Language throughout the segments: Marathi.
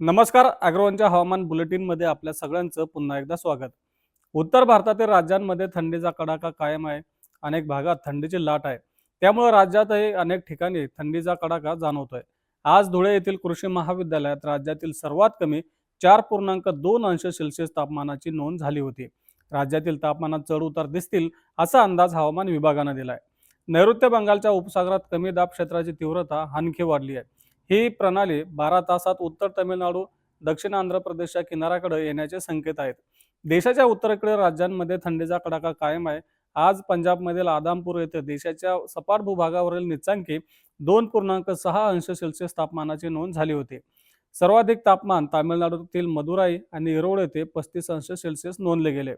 नमस्कार अॅग्रोवनच्या हवामान बुलेटिनमध्ये आपल्या सगळ्यांचं पुन्हा एकदा स्वागत. उत्तर भारतातील राज्यांमध्ये थंडीचा कडाका कायम आहे अनेक भागात थंडीची लाट आहे. त्यामुळे राज्यातही अनेक ठिकाणी थंडीचा कडाका जाणवतोय. आज धुळे येथील कृषी महाविद्यालयात राज्यातील सर्वात कमी चार पूर्णांक दोन अंश सेल्सिअस तापमानाची नोंद झाली होती. राज्यातील तापमानात चढ उतार दिसतील असा अंदाज हवामान विभागानं दिलाय. नैऋत्य बंगालच्या उपसागरात कमी दाब क्षेत्राची तीव्रता आणखी वाढली आहे. ही प्रणाली बारा तासात उत्तर तामिळनाडू दक्षिण आंध्र प्रदेशच्या किनाऱ्याकडे येण्याचे संकेत आहेत. देशाच्या उत्तरेकडील राज्यांमध्ये थंडीचा कडाका कायम आहे. आज पंजाबमधील आदामपूर येथे देशाच्या सपाट भूभागावरील निचांकी दोन पूर्णांक सहा अंश सेल्सिअस तापमानाची नोंद झाली होती. सर्वाधिक तापमान तामिळनाडूतील मदुराई आणि इरोड येथे पस्तीस अंश सेल्सिअस नोंदले गेले.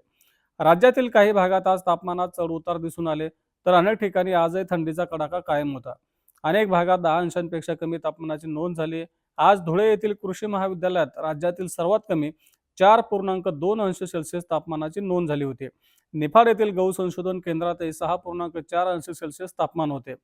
राज्यातील काही भागात आज तापमानात चढ उतार दिसून आले तर अनेक ठिकाणी आजही थंडीचा कडाका कायम होता. अनेक भागात दहा अंशांपेक्षा कमी तापमानाची नोंद झाली. आज धुळे येथील कृषी महाविद्यालयात राज्यातील सर्वात कमी चार पूर्णांक दोन अंश सेल्सिअस तापमानाची नोंद झाली होती. निफाड येथील गहू संशोधन केंद्रातही सहा पूर्णांक चार अंश सेल्सिअस तापमान होते.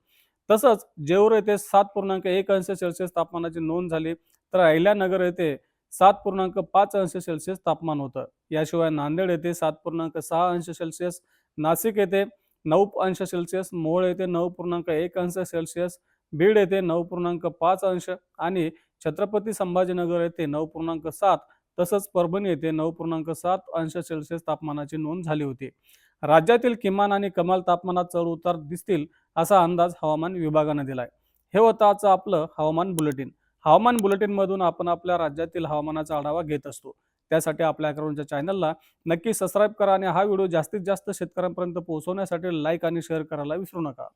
तसंच जेऊर येथे सात पूर्णांक एक अंश सेल्सिअस तापमानाची नोंद झाली तर अहिल्यानगर येथे सात पूर्णांक पाच अंश सेल्सिअस तापमान होतं. याशिवाय नांदेड येथे सात पूर्णांक सहा अंश सेल्सिअस नाशिक येथे नऊ अंश सेल्सिअस मोहोळ येथे नऊ पूर्णांक एक अंश सेल्सिअस बीड येथे नऊ पूर्णांक पाच अंश आणि छत्रपती संभाजीनगर येथे नऊ पूर्णांक सात तसंच परभणी येथे नऊ पूर्णांक सात अंश सेल्सिअस तापमानाची नोंद झाली होती. राज्यातील किमान आणि कमाल तापमानात चढ उतार दिसतील असा अंदाज हवामान विभागाने दिलाय. हे होतं आजचं आपलं हवामान बुलेटिन. हवामान बुलेटिनमधून आपण आपल्या राज्यातील हवामानाचा आढावा घेत असतो. त्यासाठी आपल्या अकरांच्या चॅनलला नक्की सबस्क्राईब करा आणि हा व्हिडिओ जास्तीत जास्त शेतकऱ्यांपर्यंत पोहोचवण्यासाठी लाईक आणि शेअर करायला विसरू नका.